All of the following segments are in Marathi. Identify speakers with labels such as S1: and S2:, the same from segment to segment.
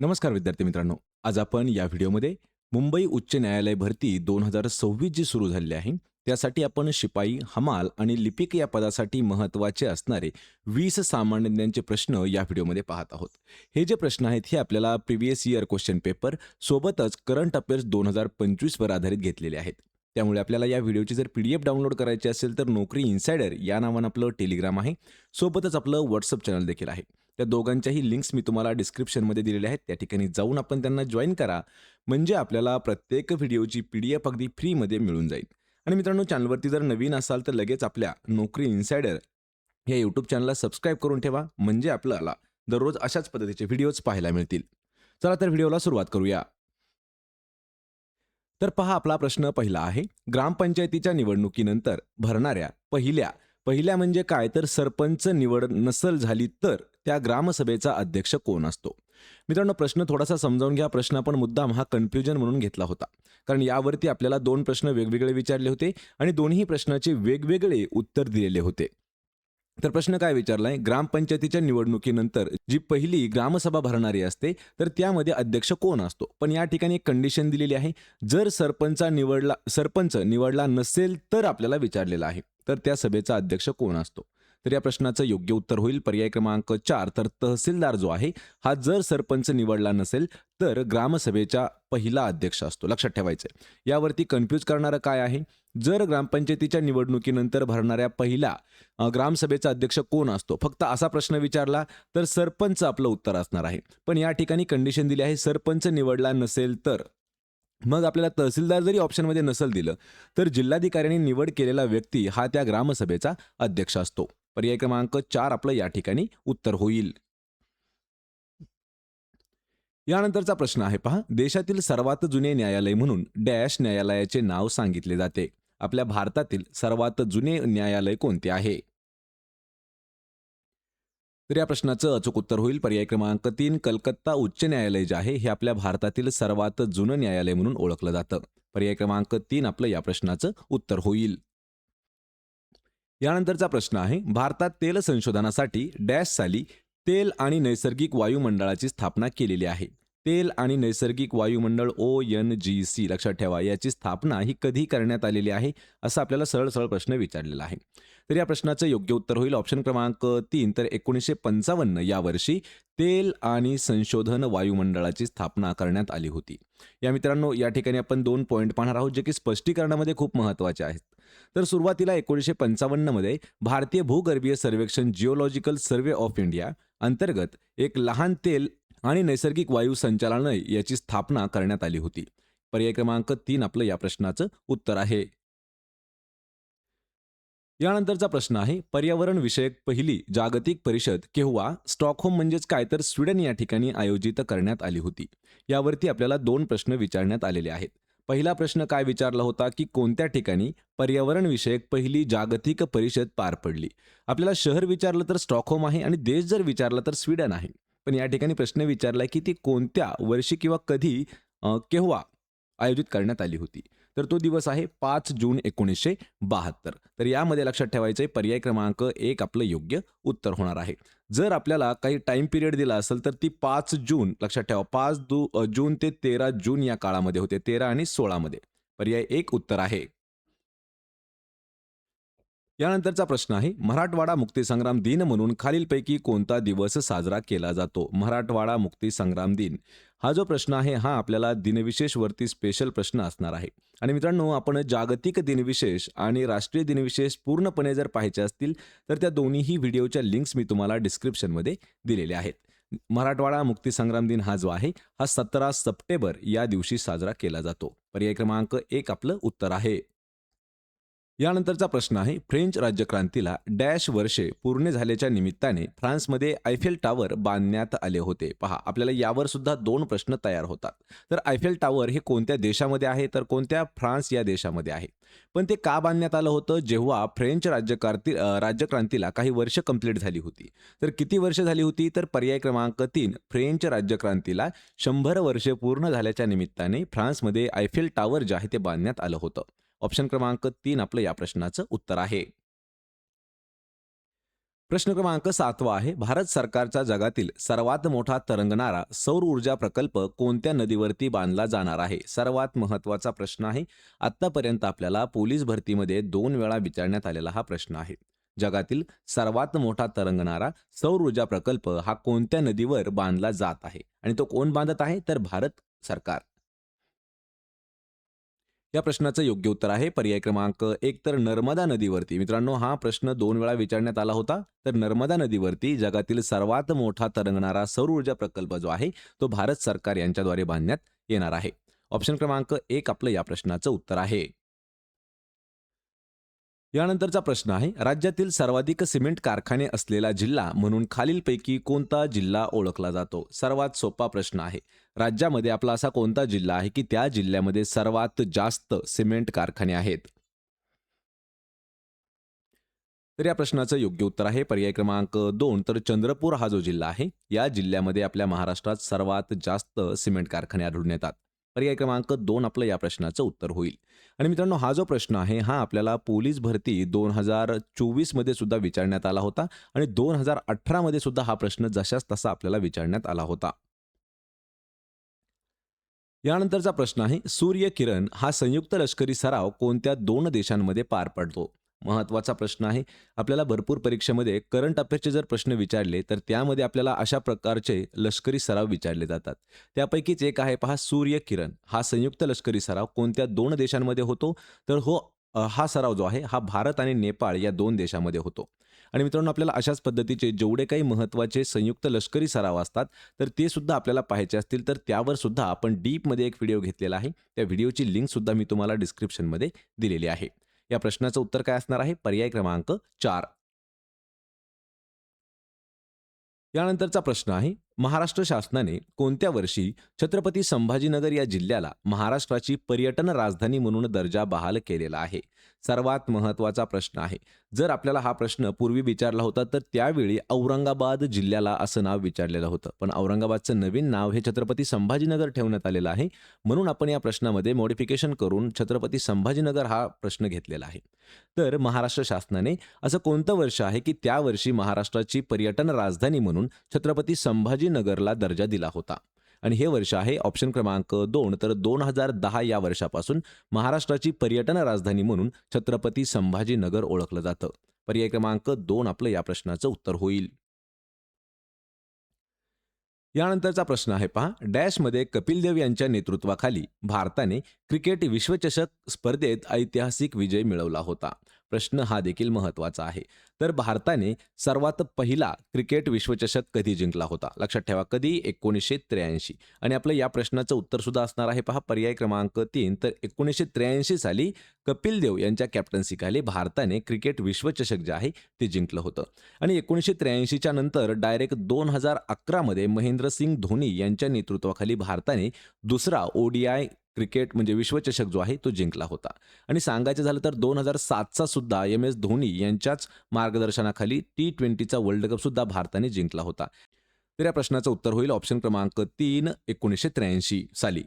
S1: नमस्कार विद्यार्थी मित्रांनो. आज आपण या व्हिडिओमध्ये मुंबई उच्च न्यायालय भरती दोन हजार सव्वीस जी सुरू झालेली आहे. त्यासाठी आपण शिपाई हमाल आणि लिपिक या पदासाठी महत्त्वाचे असणारे वीस सामान्यज्ञांचे प्रश्न या व्हिडिओमध्ये पाहत आहोत. हे जे प्रश्न आहेत हे आपल्याला प्रिव्हियस इयर क्वेश्चन पेपर सोबतच करंट अफेअर्स दोन हजार पंचवीसवर आधारित घेतलेले आहेत. त्यामुळे आपल्याला या व्हिडिओची जर पी डी एफ डाउनलोड करायची असेल तर नोकरी इन्सायडर या नावानं आपलं टेलिग्राम आहे. सोबतच आपलं व्हॉट्सअप चॅनल देखील आहे. त्या दोघांच्याही लिंक्स मी तुम्हाला डिस्क्रिप्शनमध्ये दिलेल्या आहेत. त्या ठिकाणी जाऊन आपण त्यांना जॉईन करा. म्हणजे आपल्याला प्रत्येक व्हिडिओची पी डी एफ अगदी फ्रीमध्ये मिळून जाईल. आणि मित्रांनो चॅनलवरती जर नवीन असाल तर लगेच आपल्या नोकरी इन्सायडर या यूट्यूब चॅनलला सबस्क्राईब करून ठेवा. म्हणजे आपल्याला दररोज अशाच पद्धतीचे व्हिडिओज पाहायला मिळतील. चला तर व्हिडिओला सुरुवात करूया. तर पहा आपला प्रश्न पहिला आहे. ग्रामपंचायतीच्या निवडणुकीनंतर भरणाऱ्या पहिल्या पहिल्या म्हणजे काय? तर सरपंच निवड नसल झाली तर त्या ग्रामसभेचा अध्यक्ष कोण असतो? मित्रांनो प्रश्न थोडासा समजावून घ्या. प्रश्न आपण मुद्दाम हा कन्फ्युजन म्हणून घेतला होता. कारण यावरती आपल्याला दोन प्रश्न वेगवेगळे विचारले होते आणि दोन्ही प्रश्नाचे वेगवेगळे उत्तर दिलेले होते. तर प्रश्न काय विचारलाय? ग्रामपंचायतीच्या निवडणुकीनंतर जी पहिली ग्रामसभा भरणारी असते तर त्यामध्ये अध्यक्ष कोण असतो? पण या ठिकाणी एक कंडिशन दिलेली आहे. जर सरपंचा निवडला सरपंच निवडला नसेल तर आपल्याला विचारलेला आहे. तर त्या सभेचा अध्यक्ष कोण असतो? तर या प्रश्नाचं योग्य उत्तर होईल. पर्याय क्रमांक चार तर तहसीलदार जो आहे हा जर सरपंच निवडला नसेल तर ग्रामसभेचा पहिला अध्यक्ष असतो. लक्षात ठेवायचं यावरती कन्फ्यूज करणारं काय आहे? जर ग्रामपंचायतीच्या निवडणुकीनंतर भरणाऱ्या पहिला ग्रामसभेचा अध्यक्ष कोण असतो? फक्त असा प्रश्न विचारला तर सरपंच आपलं उत्तर असणार आहे. पण या ठिकाणी कंडिशन दिली आहे सरपंच निवडला नसेल तर. मग आपल्याला तहसीलदार जरी ऑप्शनमध्ये नसेल दिलं तर जिल्हाधिकाऱ्यांनी निवड केलेला व्यक्ती हा त्या ग्रामसभेचा अध्यक्ष असतो. पर्याय क्रमांक चार आपलं या ठिकाणी उत्तर होईल. यानंतरचा प्रश्न आहे पहा. देशातील सर्वात जुने न्यायालय म्हणून डॅश न्यायालयाचे नाव सांगितले जाते. आपल्या भारतातील सर्वात जुने न्यायालय कोणते आहे? तर या प्रश्नाचं अचूक उत्तर होईल. पर्याय क्रमांक तीन कलकत्ता उच्च न्यायालय जे आहे हे आपल्या भारतातील सर्वात जुनं न्यायालय म्हणून ओळखलं जातं. पर्याय क्रमांक तीन आपलं या प्रश्नाचं उत्तर होईल. यानंतरचा प्रश्न आहे भारतात तेल संशोधनासाठी डॅश साली तेल आणि नैसर्गिक वायुमंडळाची स्थापना केलेली आहे. तेल आणि नैसर्गिक वायुमंडळ ओ एन जी सी लक्षात ठेवा याची स्थापना ही कधी करण्यात आलेली आहे असा आपल्याला सरळ सरळ प्रश्न विचारलेला आहे. तर या प्रश्नाचं योग्य उत्तर होईल ऑप्शन क्रमांक तीन तर एकोणीसशे पंचावन्न या वर्षी तेल आणि संशोधन वायुमंडळाची स्थापना करण्यात आली होती. या मित्रांनो या ठिकाणी आपण दोन पॉईंट पाहणार आहोत जे की स्पष्टीकरणामध्ये खूप महत्त्वाचे आहेत. तर सुरुवातीला एकोणीसशे पंचावन्नमध्ये भारतीय भूगर्भीय सर्वेक्षण जिओलॉजिकल सर्वे ऑफ इंडिया अंतर्गत एक लहान तेल आणि नैसर्गिक वायू संचालनालय याची स्थापना करण्यात आली होती. पर्याय क्रमांक तीन आपलं या प्रश्नाचं उत्तर आहे. यानंतरचा प्रश्न आहे पर्यावरण विषयक पहिली जागतिक परिषद केव्हा स्टॉकहोम म्हणजेच काय तर स्वीडन या ठिकाणी आयोजित करण्यात आली होती. यावरती आपल्याला दोन प्रश्न विचारण्यात आलेले आहेत. पहिला प्रश्न काय विचारला होता की कोणत्या ठिकाणी पर्यावरण विषयक पहिली जागतिक परिषद पार पडली? आपल्याला शहर विचारलं तर स्टॉकहोम आहे आणि देश जर विचारला तर स्वीडन आहे. पण या ठिकाणी प्रश्न विचारलाय की ती कोणत्या वर्षी किंवा कधी केव्हा आयोजित करण्यात आली होती? तर तो दिवस आहे पाच जून एकोणीसशे बहात्तर. तर यामध्ये लक्षात ठेवायचं आहे पर्याय क्रमांक एक आपलं योग्य उत्तर होणार आहे. जर आपल्याला काही टाइम पिरियड दिला असेल तर ती पाच जून लक्षात ठेवा पाच दू जून ते तेरा जून या काळामध्ये होते तेरा आणि सोळामध्ये पर्याय एक उत्तर आहे. यानंतरचा प्रश्न आहे मराठवाडा मुक्तीसंग्राम दिन म्हणून खालीलपैकी कोणता दिवस साजरा केला जातो? मराठवाडा मुक्तीसंग्राम दिन. हा जो प्रश्न आहे हा आपल्याला दिनविशेषवरती स्पेशल प्रश्न असणार आहे. आणि मित्रांनो आपण जागतिक दिनविशेष आणि राष्ट्रीय दिनविशेष पूर्णपणे जर पाहायचे असतील तर त्या दोन्हीही व्हिडिओच्या लिंक्स मी तुम्हाला डिस्क्रिप्शनमध्ये दिलेल्या आहेत. मराठवाडा मुक्तीसंग्राम दिन हा जो आहे हा सतरा सप्टेंबर या दिवशी साजरा केला जातो. पर्याय क्रमांक एक आपलं उत्तर आहे. यानंतरचा प्रश्न आहे फ्रेंच राज्यक्रांतीला डॅश वर्षे पूर्ण झाल्याच्या निमित्ताने फ्रान्समध्ये आयफेल टावर बांधण्यात आले होते. पहा आपल्याला यावर सुद्धा दोन प्रश्न तयार होतात. तर आयफेल टावर हे कोणत्या देशामध्ये आहे? तर कोणत्या फ्रान्स या देशामध्ये आहे? पण ते का बांधण्यात आलं होतं? जेव्हा फ्रेंच राज्यक्रांती राज्यक्रांतीला काही वर्ष कंप्लीट झाली होती. तर किती वर्ष झाली होती? तर पर्याय क्रमांक तीन फ्रेंच राज्यक्रांतीला शंभर वर्षे पूर्ण झाल्याच्या निमित्ताने फ्रान्समध्ये आयफेल टावर जे आहे ते बांधण्यात आलं होतं. ऑप्शन क्रमांक तीन आपलं या प्रश्नाचं उत्तर आहे. प्रश्न क्रमांक सातवा आहे. भारत सरकारचा जगातील सर्वात मोठा तरंगणारा सौर ऊर्जा प्रकल्प कोणत्या नदीवरती बांधला जाणार आहे? सर्वात महत्त्वाचा प्रश्न आहे. आत्तापर्यंत आपल्याला पोलीस भरतीमध्ये दोन वेळा विचारण्यात आलेला हा प्रश्न आहे. जगातील सर्वात मोठा तरंगणारा सौर ऊर्जा प्रकल्प हा कोणत्या नदीवर बांधला जात आहे? आणि तो कोण बांधत आहे? तर भारत सरकार. या प्रश्नाचं योग्य उत्तर आहे. पर्याय क्रमांक एक तर नर्मदा नदीवरती. मित्रांनो हा प्रश्न दोन वेळा विचारण्यात आला होता. तर नर्मदा नदीवरती जगातील सर्वात मोठा तरंगणारा सौर ऊर्जा प्रकल्प जो आहे तो भारत सरकार यांच्याद्वारे बांधण्यात येणार आहे. ऑप्शन क्रमांक एक आपलं या प्रश्नाचं उत्तर आहे. यानंतरचा प्रश्न आहे राज्यातील सर्वाधिक सिमेंट कारखाने असलेला जिल्हा म्हणून खालीलपैकी कोणता जिल्हा ओळखला जातो? सर्वात सोपा प्रश्न आहे. राज्यामध्ये आपला असा कोणता जिल्हा आहे की त्या जिल्ह्यामध्ये सर्वात जास्त सिमेंट कारखाने आहेत? तर या प्रश्नाचं योग्य उत्तर आहे. पर्याय क्रमांक दोन. तर चंद्रपूर हा जो जिल्हा आहे या जिल्ह्यामध्ये आपल्या महाराष्ट्रात सर्वात जास्त सिमेंट कारखाने आढळून येतात. पर्याय क्रमांक दोन आपलं या प्रश्नाचं उत्तर होईल. आणि मित्रांनो हा जो प्रश्न आहे हा आपल्याला पोलीस भरती दोन हजार चोवीसमध्ये सुद्धा विचारण्यात आला होता आणि दोन हजार अठरामध्ये सुद्धा हा प्रश्न जशाच तसा आपल्याला विचारण्यात आला होता. यानंतरचा प्रश्न आहे सूर्य किरण हा संयुक्त लष्करी सराव कोणत्या दोन देशांमध्ये पार पडतो? महत्त्वाचा प्रश्न आहे. आपल्याला भरपूर परीक्षेमध्ये करंट अफेअर्सचे जर प्रश्न विचारले तर त्यामध्ये आपल्याला अशा प्रकारचे लष्करी सराव विचारले जातात. त्यापैकीच एक आहे पहा सूर्य किरण. हा संयुक्त लष्करी सराव कोणत्या दोन देशांमध्ये होतो? तर हो हा सराव जो आहे हा भारत आणि नेपाळ या दोन देशामध्ये होतो. आणि मित्रांनो आपल्याला अशाच पद्धतीचे जेवढे काही महत्त्वाचे संयुक्त लष्करी सराव असतात तर ते सुद्धा आपल्याला पाहायचे असतील तर त्यावर सुद्धा आपण डीपमध्ये एक व्हिडिओ घेतलेला आहे. त्या व्हिडिओची लिंक सुद्धा मी तुम्हाला डिस्क्रिप्शनमध्ये दिलेली आहे. या प्रश्नाचं उत्तर काय असणार आहे? पर्याय क्रमांक चार. यानंतरचा प्रश्न आहे महाराष्ट्र शासनाने कोणत्या वर्षी छत्रपती संभाजीनगर या जिल्ह्याला महाराष्ट्राची पर्यटन राजधानी म्हणून दर्जा बहाल केलेला आहे? सर्वात महत्त्वाचा प्रश्न आहे. जर आपल्याला हा प्रश्न पूर्वी विचारला होता तर त्यावेळी औरंगाबाद जिल्ह्याला असं नाव विचारलेलं होतं. पण औरंगाबादचं नवीन नाव हे छत्रपती संभाजीनगर ठेवण्यात आलेलं आहे. म्हणून आपण या प्रश्नामध्ये मॉडिफिकेशन करून छत्रपती संभाजीनगर हा प्रश्न घेतलेला आहे. तर महाराष्ट्र शासनाने असं कोणतं वर्ष आहे की त्या वर्षी महाराष्ट्राची पर्यटन राजधानी म्हणून छत्रपती संभाजीनगरला दर्जा दिला होता? आणि हे वर्ष आहे ऑप्शन क्रमांक दोन. तर दोन हजार दहा या वर्षापासून महाराष्ट्राची पर्यटन राजधानी म्हणून छत्रपती संभाजीनगर ओळखलं जातं. पर्याय क्रमांक दोन आपलं या प्रश्नाचं उत्तर होईल. यानंतरचा प्रश्न आहे पहा. डॅशमध्ये कपिल देव यांच्या नेतृत्वाखाली भारताने क्रिकेट विश्वचषक स्पर्धेत ऐतिहासिक विजय मिळवला होता. प्रश्न हा देखील महत्त्वाचा आहे. तर भारताने सर्वात पहिला क्रिकेट विश्वचषक कधी जिंकला होता? लक्षात ठेवा कधी? एकोणीसशे त्र्याऐंशी. आणि आपलं या प्रश्नाचं उत्तर सुद्धा असणार आहे. पहा पर्याय क्रमांक तीन तर एकोणीसशे त्र्याऐंशी साली कपिल देव यांच्या कॅप्टन्सीखाली भारताने क्रिकेट विश्वचषक जे आहे ते जिंकलं होतं. आणि एकोणीसशे त्र्याऐंशीच्या नंतर डायरेक्ट दोन हजार अकरामध्ये महेंद्रसिंग धोनी यांच्या नेतृत्वाखाली भारताने दुसरा ओडीआय क्रिकेट म्हणजे विश्वचषक जो आहे तो जिंकला होता. आणि सांगायचं झालं तर दोन हजार सातचा सुद्धा एम एस धोनी यांच्याच मार्गदर्शनाखाली टी ट्वेंटीचा वर्ल्ड कप सुद्धा भारताने जिंकला होता. तर या प्रश्नाचं उत्तर होईल ऑप्शन क्रमांक तीन एकोणीसशे त्र्याऐंशी साली.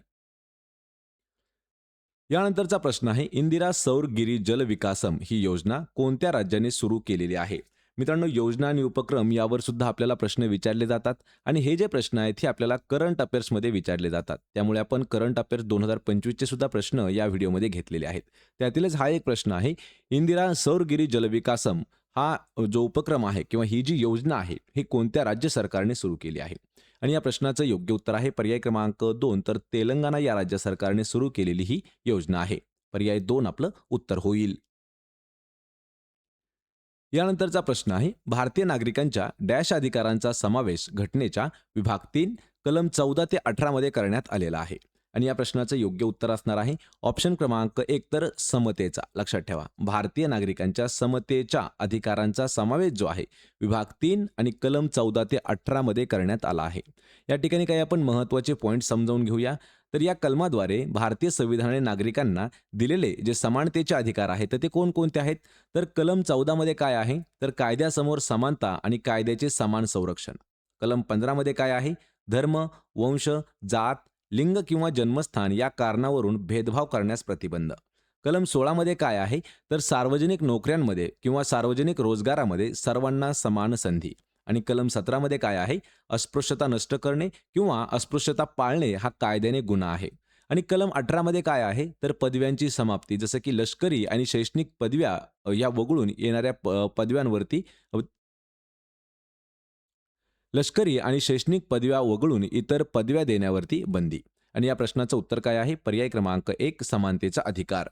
S1: यानंतरचा प्रश्न आहे इंदिरा सौर गिरी जल विकासम ही योजना कोणत्या राज्याने सुरू केलेली आहे? मित्रांनो योजना आणि उपक्रम यावर सुद्धा आपल्याला प्रश्न विचारले जातात आणि हे जे प्रश्न आहेत हे आपल्याला करंट अफेअर्समध्ये विचारले जातात. त्यामुळे आपण करंट अफेअर्स दोन हजार पंचवीसचे सुद्धा प्रश्न या व्हिडिओमध्ये घेतलेले आहेत. त्यातीलच हा एक प्रश्न आहे इंदिरा सौरगिरी जलविकासम हा जो उपक्रम आहे किंवा ही जी योजना आहे ही कोणत्या राज्य सरकारने सुरू केली आहे? आणि या प्रश्नाचं योग्य उत्तर आहे पर्याय क्रमांक दोन तर तेलंगणा या राज्य सरकारने सुरू केलेली ही योजना आहे. पर्याय दोन आपलं उत्तर होईल. यानंतरचा प्रश्न आहे भारतीय नागरिकांच्या डॅश अधिकारांचा समावेश घटनेच्या विभाग तीन कलम चौदा ते अठरामध्ये करण्यात आलेला आहे. आणि या प्रश्नाचं योग्य उत्तर असणार आहे ऑप्शन क्रमांक एक तर समतेचा. लक्षात ठेवा भारतीय नागरिकांच्या समतेच्या अधिकारांचा समावेश जो आहे विभाग तीन आणि कलम चौदा ते अठरामध्ये करण्यात आला आहे. या ठिकाणी काही आपण महत्त्वाचे पॉईंट समजावून घेऊया. तर या कलमाद्वारे भारतीय संविधानाने नागरिकांना दिलेले जे समानतेचे अधिकार आहेत तर ते कोणकोणते आहेत? तर कलम चौदामध्ये काय आहे? तर कायद्यासमोर समानता आणि कायद्याचे समान संरक्षण. कलम पंधरामध्ये काय आहे? धर्म वंश जात लिंग किंवा जन्मस्थान या कारणावरून भेदभाव करण्यास प्रतिबंध. कलम सोळामध्ये काय आहे? तर सार्वजनिक नोकऱ्यांमध्ये किंवा सार्वजनिक रोजगारामध्ये सर्वांना समान संधी. आणि कलम सतरामध्ये काय आहे? अस्पृश्यता नष्ट करणे किंवा अस्पृश्यता पाळणे हा कायद्याने गुन्हा आहे. आणि कलम अठरामध्ये काय आहे? तर पदव्यांची समाप्ती जसं की लष्करी आणि शैक्षणिक पदव्या या वगळून येणाऱ्या प- पदव्यांवरती लष्करी आणि शैक्षणिक पदव्या वगळून इतर पदव्या देण्यावरती बंदी. आणि या प्रश्नाचं उत्तर काय आहे? पर्याय क्रमांक एक समानतेचा अधिकार.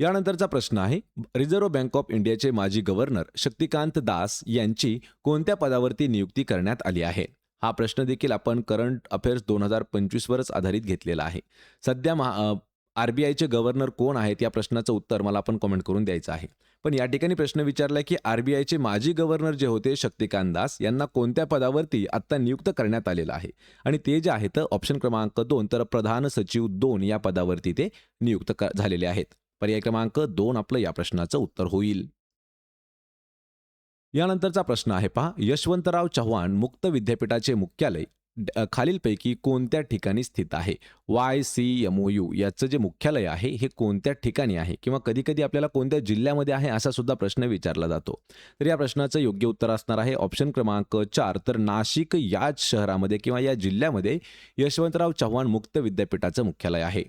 S1: यानंतरचा प्रश्न आहे रिझर्व्ह बँक ऑफ इंडियाचे माजी गव्हर्नर शक्तिकांत दास यांची कोणत्या पदावरती नियुक्ती करण्यात आली आहे? हा प्रश्न देखील आपण करंट अफेअर्स दोन हजार पंचवीसवरच आधारित घेतलेला आहे. सध्या महा आर बी आयचे गव्हर्नर कोण आहेत या प्रश्नाचं उत्तर मला आपण कमेंट करून द्यायचं आहे. पण या ठिकाणी प्रश्न विचारला की आर बी आयचे माजी गव्हर्नर जे होते शक्तिकांत दास यांना कोणत्या पदावरती आत्ता नियुक्त करण्यात आलेलं आहे? आणि ते जे आहेत ऑप्शन क्रमांक दोन तर प्रधान सचिव दोन या पदावरती ते नियुक्त झालेले आहेत. पर्याय क्रमांक दोन आपलं या प्रश्नाचं उत्तर होईल. यानंतरचा प्रश्न आहे पहा. यशवंतराव चव्हाण मुक्त विद्यापीठाचे मुख्यालय ड- खालीलपैकी कोणत्या ठिकाणी स्थित आहे? Y C M O U याचं जे मुख्यालय आहे हे कोणत्या ठिकाणी आहे? किंवा कधी कधी आपल्याला कोणत्या जिल्ह्यामध्ये आहे असा सुद्धा प्रश्न विचारला जातो. तर या प्रश्नाचं योग्य उत्तर असणार आहे ऑप्शन क्रमांक चार. तर नाशिक याच शहरामध्ये किंवा या जिल्ह्यामध्ये यशवंतराव चव्हाण मुक्त विद्यापीठाचं मुख्यालय आहे.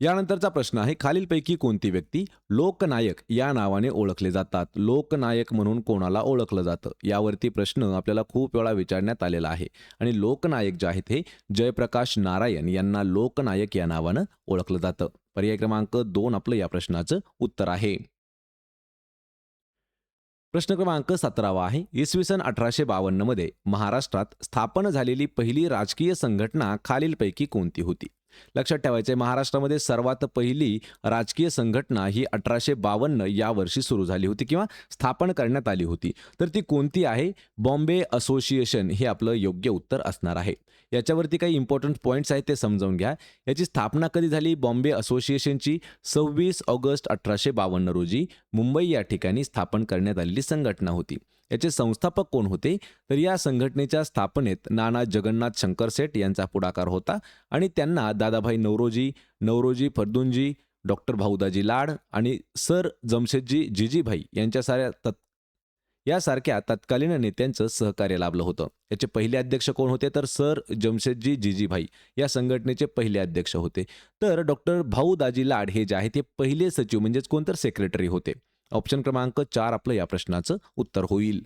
S1: यानंतरचा प्रश्न आहे खालीलपैकी कोणती व्यक्ती लोकनायक या नावाने ओळखले जातात? लोकनायक म्हणून कोणाला ओळखलं जातं? यावरती प्रश्न आपल्याला खूप वेळा विचारण्यात आलेला आहे. आणि लोकनायक जे आहेत हे जयप्रकाश नारायण यांना लोकनायक या नावानं ओळखलं जातं. पर्याय क्रमांक दोन आपलं या प्रश्नाचं उत्तर आहे. प्रश्न क्रमांक सतरावा आहे. इसवी सन अठराशे बावन्नमध्ये महाराष्ट्रात स्थापन झालेली पहिली राजकीय संघटना खालीलपैकी कोणती होती? लक्षात ठेवायचे महाराष्ट्रामध्ये सर्वात पहिली राजकीय संघटना ही अठराशे बावन्न या वर्षी सुरू झाली होती किंवा स्थापन करण्यात आली होती. तर ती कोणती आहे? बॉम्बे असोसिएशन हे आपलं योग्य उत्तर असणार आहे. याच्यावरती काही इम्पॉर्टंट पॉईंट्स आहेत ते समजावून घ्या. याची स्थापना कधी झाली? बॉम्बे असोसिएशनची सव्वीस ऑगस्ट अठराशे बावन्न रोजी मुंबई या ठिकाणी स्थापन करण्यात आलेली संघटना होती. याचे संस्थापक कोण होते? तर या संघटनेच्या स्थापनेत नाना जगन्नाथ शंकर सेठ यांचा पुढाकार होता आणि त्यांना दादाभाई नवरोजी नवरोजी फर्दुंजी डॉक्टर भाऊदाजी लाड आणि सर जमशेदजी जिजीभाई यांच्या साऱ्या तत् यासारख्या तत्कालीन नेत्यांचं सहकार्य लाभलं होतं. याचे पहिले अध्यक्ष कोण होते? तर सर जमशेदजी जिजीभाई या संघटनेचे पहिले अध्यक्ष होते. तर डॉक्टर भाऊ दाजी लाड हे जे आहे ते पहिले सचिव म्हणजेच कोणतर सेक्रेटरी होते. ऑप्शन क्रमांक चार आपलं या प्रश्नाचं उत्तर होईल.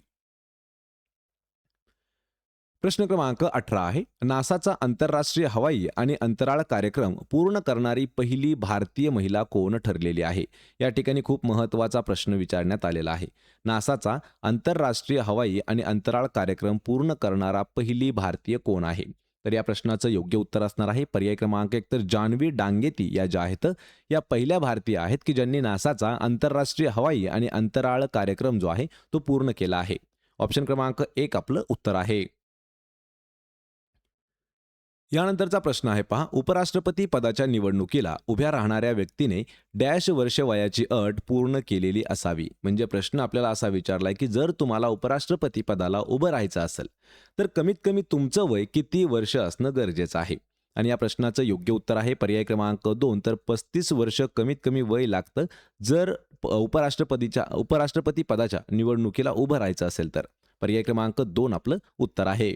S1: प्रश्न क्रमांक अठरा आहे. नासाचा आंतरराष्ट्रीय हवाई आणि अंतराळ कार्यक्रम पूर्ण करणारी पहिली भारतीय महिला कोण ठरलेली आहे? या ठिकाणी खूप महत्त्वाचा प्रश्न विचारण्यात आलेला आहे. नासाचा आंतरराष्ट्रीय हवाई आणि अंतराळ कार्यक्रम पूर्ण करणारा पहिली भारतीय कोण आहे? तर या प्रश्नाचं योग्य उत्तर असणार आहे. पर्याय क्रमांक एक तर जान्हवी डांगेती या ज्या आहेत या पहिल्या भारतीय आहेत की ज्यांनी नासाचा आंतरराष्ट्रीय हवाई आणि अंतराळ कार्यक्रम जो आहे तो पूर्ण केला आहे. ऑप्शन क्रमांक एक आपलं उत्तर आहे. यानंतरचा प्रश्न आहे पहा. उपराष्ट्रपती पदाच्या निवडणुकीला उभ्या राहणाऱ्या व्यक्तीने डॅश वर्ष वयाची अट पूर्ण केलेली असावी. म्हणजे प्रश्न आपल्याला असा विचारलाय की जर तुम्हाला उपराष्ट्रपती पदाला उभं राहायचं असेल तर कमीत कमी तुमचं वय किती वर्ष असणं गरजेचं आहे? आणि या प्रश्नाचं योग्य उत्तर आहे पर्याय क्रमांक दोन. तर पस्तीस वर्ष कमीत कमी वय लागतं. जर उपराष्ट्रपतीच्या उपराष्ट्रपती पदाच्या निवडणुकीला उभं राहायचं असेल तर. पर्याय क्रमांक दोन आपलं उत्तर आहे.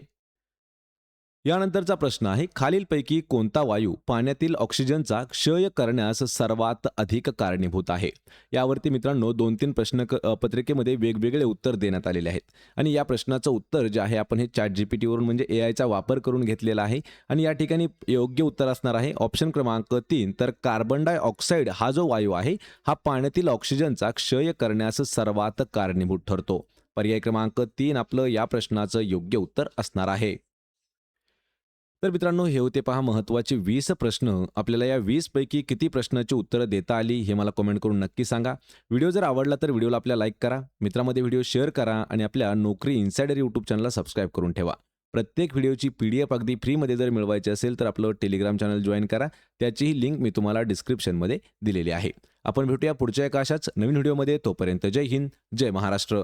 S1: यानंतरचा प्रश्न आहे खालीलपैकी कोणता वायू पाण्यातील ऑक्सिजनचा क्षय करण्यास सर्वात अधिक कारणीभूत आहे? यावरती मित्रांनो दोन तीन प्रश्न पत्रिकेमध्ये वेगवेगळे उत्तर देण्यात आलेले आहेत. आणि या प्रश्नाचं उत्तर जे आहे आपण हे चॅट जीपीटीवरून म्हणजे ए आयचा वापर करून घेतलेला आहे. आणि या ठिकाणी योग्य उत्तर असणार आहे ऑप्शन क्रमांक तीन. तर कार्बन डायऑक्साईड हा जो वायू आहे हा पाण्यातील ऑक्सिजनचा क्षय करण्यास सर्वात कारणीभूत ठरतो. पर्याय क्रमांक तीन आपलं या प्रश्नाचं योग्य उत्तर असणार आहे. तर मित्रांनो हे होते पहा महत्त्वाचे वीस प्रश्न. आपल्याला या वीस पैकी किती प्रश्नाची उत्तरं देता आली हे मला कमेंट करून नक्की सांगा. व्हिडिओ जर आवडला तर व्हिडिओला आपल्या लाईक करा मित्रामध्ये व्हिडिओ शेअर करा आणि आपल्या नोकरी इन्सायडर यूट्यूब चॅनलला सबस्क्राईब करून ठेवा. प्रत्येक व्हिडिओची पी डी एफ अगदी फ्रीमध्ये जर मिळवायची असेल तर आपलं टेलिग्राम चॅनल जॉईन करा. त्याचीही लिंक मी तुम्हाला डिस्क्रिप्शनमध्ये दिलेली आहे. आपण भेटूया पुढच्या एका अशाच नवीन व्हिडिओमध्ये. तोपर्यंत जय हिंद जय महाराष्ट्र.